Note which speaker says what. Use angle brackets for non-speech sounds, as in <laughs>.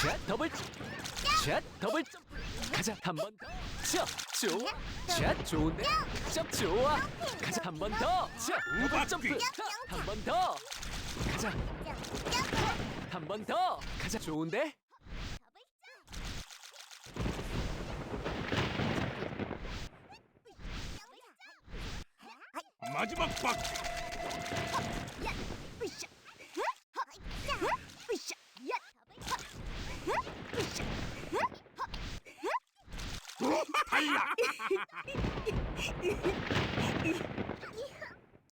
Speaker 1: 샷 더블 샷 더블 가자 한 번 더. 샷 좋아. 샷 좋은데. 샷 좋아. 가자 한 번 더. 샷 더블 점프. 한 번 더. 가자 한 번 더. 가자 좋은데.
Speaker 2: 마지막 박. <laughs> 탈락 <laughs>